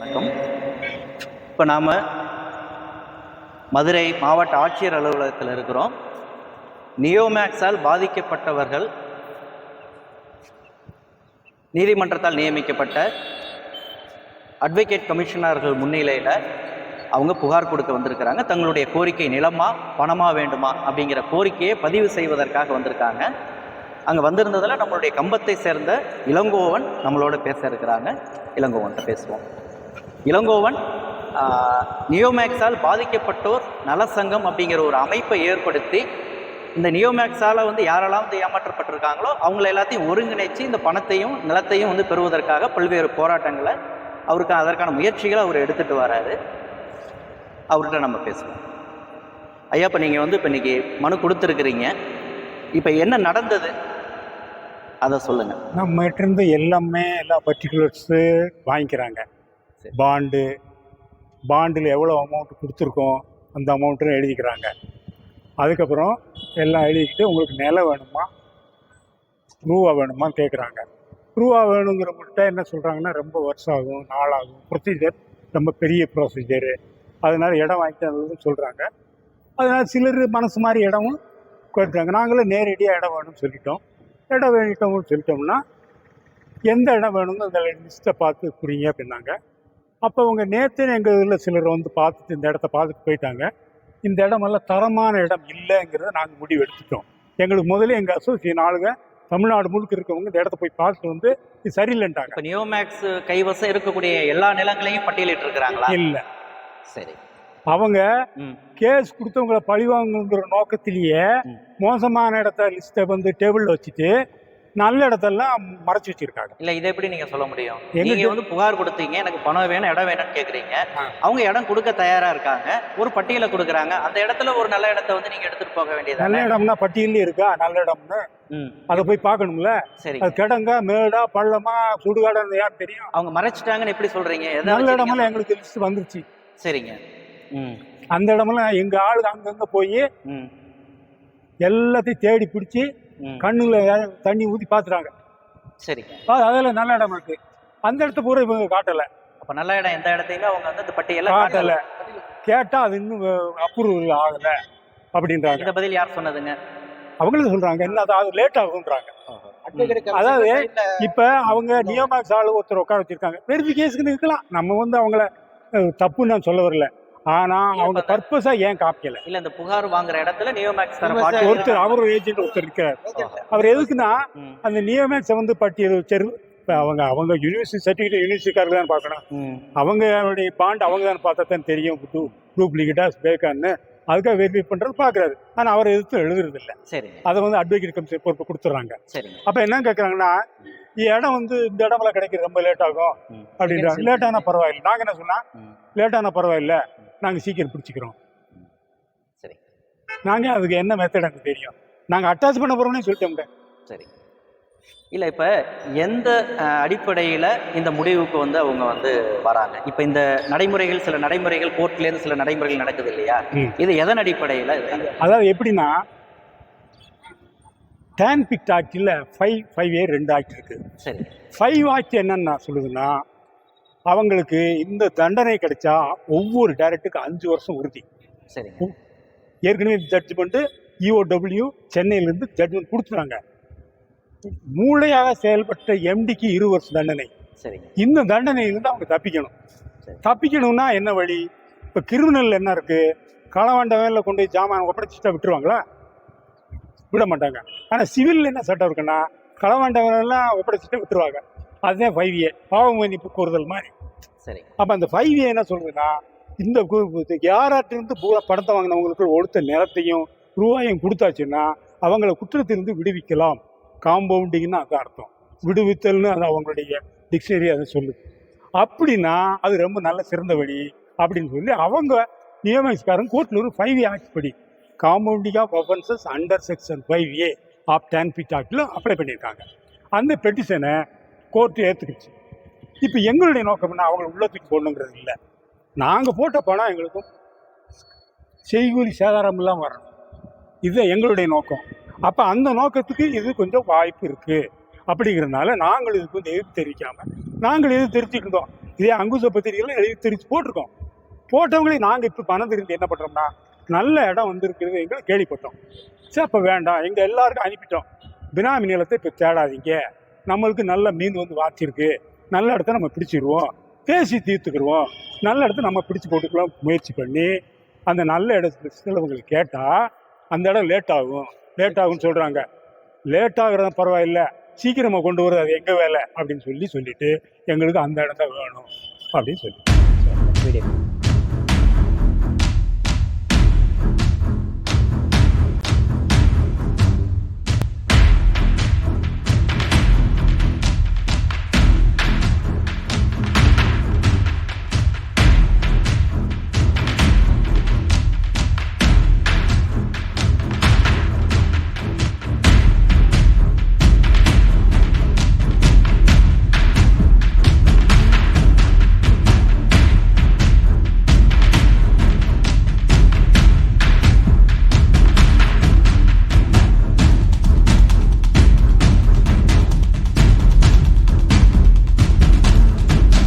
வணக்கம். இப்போ நாம் மதுரை மாவட்ட ஆட்சியர் அலுவலகத்தில் இருக்கிறோம். நியோமேக்ஸால் பாதிக்கப்பட்டவர்கள் நீதிமன்றத்தால் நியமிக்கப்பட்ட அட்வொகேட் கமிஷனர்கள் முன்னிலையில் அவங்க புகார் கொடுக்க வந்திருக்கிறாங்க. தங்களுடைய கோரிக்கை நிலமா பணமா வேண்டுமா அப்படிங்கிற கோரிக்கையை பதிவு செய்வதற்காக வந்திருக்காங்க. அங்கே வந்திருந்ததில் நம்மளுடைய கம்பத்தை சேர்ந்த இளங்கோவன் நம்மளோட பேச இருக்கிறாங்க. இளங்கோவன்கிட்ட பேசுவோம். இளங்கோவன் நியோமேக்ஸால் பாதிக்கப்பட்டோர் நலசங்கம் அப்படிங்கிற ஒரு அமைப்பை ஏற்படுத்தி இந்த நியோமேக்ஸால் வந்து யாரெல்லாம் வந்து ஏமாற்றப்பட்டிருக்காங்களோ அவங்கள எல்லாத்தையும் ஒருங்கிணைச்சு இந்த பணத்தையும் நிலத்தையும் வந்து பெறுவதற்காக பல்வேறு போராட்டங்களை அவருக்கு அதற்கான முயற்சிகளை அவர் எடுத்துட்டு வராரு. அவர்கிட்ட நம்ம பேசுவோம். ஐயா இப்போ நீங்கள் வந்து இப்போ இன்னைக்கு மனு கொடுத்துருக்குறீங்க. இப்போ என்ன நடந்தது? அதை சொல்லுங்கள் நம்மகிட்ட இருந்து எல்லாமே எல்லா பர்டிகுலர்ஸு வாங்கிக்கிறாங்க. பாண்டு பாண்டில் எவ்வளோ அமௌண்ட் கொடுத்துருக்கோம் அந்த அமௌண்ட்டுன்னு எழுதிக்கிறாங்க. அதுக்கப்புறம் எல்லாம் எழுதிக்கிட்டு உங்களுக்கு நிலம் வேணுமா ரூபா வேணுமா கேட்குறாங்க ரூபா வேணுங்கிறவங்கள்ட்ட என்ன சொல்கிறாங்கன்னா ரொம்ப வருஷம் ஆகும் நாளாகும் ப்ரொசீஜர் ரொம்ப பெரிய ப்ரொசீஜரு அதனால் இடம் வாங்கிட்டு சொல்கிறாங்க அதனால் சிலர் மனசு மாதிரி இடமும் கொடுத்தாங்க நாங்களும் நேரடியாக இடம் வேணும்னு சொல்லிட்டோம். இடம் வேணிட்டோம்னு சொல்லிட்டோம்னா எந்த இடம் வேணுமோ அந்த லிஸ்ட்டை பார்த்து குறிங்க அப்படின்னாங்க. அப்போ அவங்க நேற்று எங்கள் இதில் சிலர் வந்து பார்த்துட்டு இந்த இடத்த பார்த்துட்டு போயிட்டாங்க. இந்த இடமெல்லாம் தரமான இடம் இல்லைங்கிறத நாங்கள் முடிவு எடுத்துட்டோம். எங்களுக்கு முதல்ல எங்கள் அசோசியேஷன் ஆளுங்க தமிழ்நாடு முழுக்க இருக்கவங்க இந்த இடத்த போய் பார்த்துட்டு வந்து இது சரியில்லைன்ட்டாங்க. இப்போ நியோமேக்ஸ் கைவசம் இருக்கக்கூடிய எல்லா நிலங்களையும் பட்டியலிட்டு இருக்கிறாங்களா இல்லை. சரி. அவங்க கேஸ் கொடுத்தவங்கள பழிவாங்குங்கிற நோக்கத்திலேயே. மோசமான இடத்த லிஸ்ட்டை வந்து டேபிளில் வச்சுட்டு நல்ல இடத்தெல்லாம் மறைச்சு வச்சிருக்காங்க. இல்ல இதை எப்படி நீங்க சொல்ல முடியும்? எங்க நீங்க வந்து புகார் கொடுத்தீங்க எனக்கு பணம் வேணும் இடம் வேணும்னு கேக்குறீங்க. அவங்க இடம் கொடுக்க தயாரா இருக்காங்க ஒரு பட்டியலை கொடுக்குறாங்க. அந்த இடத்துல ஒரு நல்ல இடத்த வந்து நீங்க எடுத்துட்டு போக நல்ல வேண்டியது இடம்னா பட்டியலே இருக்கா? நல்ல இடம்னு? ம். அதை போய் பார்க்கணும்ல? சரி. அது கிடங்கா மேடா பள்ளமா சுடுகாடுன்னு யார் தெரியும்? அவங்க மறைச்சிட்டாங்கன்னு எப்படி சொல்றீங்க? நல்ல இடமெல்லாம் எங்களுக்கு லிஸ்ட் வந்துருச்சு. சரிங்க. ம். அந்த இடமெல்லாம் எங்க ஆளுங்க அங்கங்க போய் ம். எல்லாத்தையும் தேடி பிடிச்சி கண்ணுல தண்ணி ஊத்தி பாத்துறாங்க சரிங்க அதில் நல்ல இடம் இருக்கு. அந்த இடத்த பூரா இவங்க காட்டல. அப்ப நல்ல இடம் எந்த இடத்தையுமே அவங்க வந்து இந்த பட்டியல காட்டல. கேட்டா அது இன்னும் அப்ரூவல் ஆகல அப்படின்றாங்க. இந்த பதில் யார் சொன்னதுங்க? அவங்களும் சொல்றாங்க. என்ன அது லேட் ஆகுன்றாங்க அதாவது இப்ப அவங்க நியோமாக்ஸ் ஆளு ஒருத்தர் உட்கார வச்சிருக்காங்க. வெரிஃபிகேஷனுக்கு இருக்கலாம். நம்ம வந்து அவங்கள தப்புன்னு நான் சொல்ல வரல. ஆனா அவங்க பர்பஸா ஏன் காப்பிக்கல இல்ல இந்த புகார் வாங்குற இடத்துல நியோமேக்ஸ் தர ஒருத்தர் அவர் ஏஜென்ட் ஒருத்தர் இருக்கார். அவர் எதுக்குன்னா அந்த நியோமேக்ஸை வந்து பட்டியல் வச்சிரு. இப்ப அவங்க அவங்க யூனிவர்சிட்டி சர்டிஃபிகேட் யூனிவர்சிட்டிக்காரர் தான் பார்க்கணும். அவங்களுடைய பாண்ட் அவங்க தான் பார்த்தா தான் தெரியும். டூப்ளிகேட்டா பேக்கான்னு அதுக்காக வெரிஃபை பண்றது பாக்குறாரு ஆனா அவர் எதிர்த்து எழுதுறது இல்ல அதை வந்து அட்வொகேட் கமிஷன் பொறுப்பு கொடுத்துட்றாங்க. சரிங்க. அப்ப என்ன கேக்குறாங்கன்னா இடம் வந்து இந்த இடமெல்லாம் கிடைக்கிறது ரொம்ப லேட் ஆகும். அப்படின்றாங்க. லேட் ஆனா பரவாயில்ல. நாங்க என்ன சொன்னா ம். லேட் ஆனா பரவாயில்ல. நாங்க சீக்கிரம் பிடிச்சிக்கிறோம். சரி. நாங்க அதுக்கு என்ன மெத்தட் எனக்கு தெரியும். நாங்க அட்டாச் பண்ண போறோம்னு சொல்லிட்டோங்க சரி. இல்லை இப்போ எந்த அடிப்படையில் இந்த முடிவுக்கு வந்து அவங்க வந்து வராங்க? இப்போ இந்த நடைமுறைகள் சில நடைமுறைகள் கோர்ட்லேருந்து சில நடைமுறைகள் நடக்குது இல்லையா. இது எதன் அடிப்படையில்? அதாவது எப்படின்னா டேன் பிக்ட் ஆக்டில் ஃபைவ் ஃபைவ் ஏ ரெண்டு ஆக்ட் இருக்கு. சரி. ஃபைவ் ஆக்ட் என்னன்னு சொல்லுதுன்னா அவங்களுக்கு இந்த தண்டனை கிடைச்சா ஒவ்வொரு டைரக்டுக்கு அஞ்சு வருஷம் உறுதி. சரிங்க ஏற்கனவே ஜட்ஜ்மெண்ட்டு இஓடபிள்யூ சென்னையிலேருந்து ஜட்ஜ்மெண்ட் கொடுத்துறாங்க மூளையாக செயல்பட்ட எம்டிக்கு இரு வருஷம் தண்டனை. சரிங்க இந்த தண்டனையிலிருந்து அவங்க தப்பிக்கணும். சரி. தப்பிக்கணும்னா என்ன வழி? இப்போ கிரிமினல் என்ன இருக்கு? களவாண்ட வேலையில் கொண்டு போய் ஜாமான் ஒப்படைச்சிட்டா விட்டுருவாங்களா? விட மாட்டாங்க ஆனால் சிவில் என்ன சட்டம் இருக்குன்னா களவாண்ட வேலையெல்லாம் ஒப்படைச்சிட்டா விட்டுருவாங்க. அதுதான் ஃபைவ் ஏ பாவ மன்னிப்பு கோருதல் மாதிரி. சரி. அப்போ அந்த ஃபைவ் ஏ என்ன சொல்றதுன்னா இந்த யாராட்டிருந்து பூரா படத்தை வாங்கினவங்களுக்கு ஒடுத்த நிலத்தையும் ரூபாயும் கொடுத்தாச்சுன்னா அவங்கள குற்றத்திலிருந்து விடுவிக்கலாம். காம்பவுண்டிங்னு அது அர்த்தம். விடுவித்தல்னு அது அவங்களுடைய டிக்ஷனரி அதை சொல்லுது. அப்படின்னா அது ரொம்ப நல்ல சிறந்த வழி அப்படின்னு சொல்லி அவங்க நியமனஸ்காரன் கோர்ட்டில் ஒரு ஃபைவ் ஆக்ட் படி compounding of offences under section five A of TANPID ஆக்டில் அப்ளை பண்ணியிருக்காங்க. அந்த பெட்டிஷனை கோர்ட்டு ஏற்றுக்கிச்சு இப்போ எங்களுடைய நோக்கம்னா அவங்கள உள்ளத்துக்கு போடணுங்கிறது இல்லை. நாங்கள் போட்ட பணம் எங்களுக்கும் செய்கூலி சேதாரம் இல்லாமல் வரணும். இதுதான் எங்களுடைய நோக்கம். அப்போ அந்த நோக்கத்துக்கு இது கொஞ்சம் வாய்ப்பு இருக்குது அப்படிங்கிறதுனால நாங்கள் இதுக்கு வந்து எதிர்ப்பு தெரிவிக்காமல் நாங்கள் எதிர்த்து தெரிவிச்சுட்டு இதே அங்குச பத்திரிகைகள் எழுதி தெரிவித்து போட்டிருக்கோம். போட்டவங்களே நாங்கள் இப்போ பணம் தெரிஞ்சு என்ன பண்ணுறோம்னா நல்ல இடம் வந்திருக்கிறது எங்களுக்கு கேள்விப்பட்டோம். சரி அப்போ வேண்டாம். எங்கள் எல்லாருக்கும் அனுப்பிட்டோம். பினாமி நிலத்தை இப்போ தேடாதீங்க. நம்மளுக்கு நல்ல மீன் வந்து வாத்திருக்கு நல்ல இடத்த நம்ம பிடிச்சிடுவோம் பேசி தீர்த்துக்கிடுவோம் நல்ல இடத்த நம்ம பிடிச்சு போட்டுக்கலாம் முயற்சி பண்ணி அந்த நல்ல இடத்துல சிலவங்களுக்கு கேட்டால் அந்த இடம் லேட் ஆகும். லேட் ஆகும்னு சொல்கிறாங்க லேட் ஆகுறது பரவாயில்ல. சீக்கிரமாக கொண்டு வர்றது அது எங்கள் வேலை? அப்படின்னு சொல்லி சொல்லிட்டு எங்களுக்கு அந்த இடம் தான் வேணும். அப்படின்னு சொல்லி.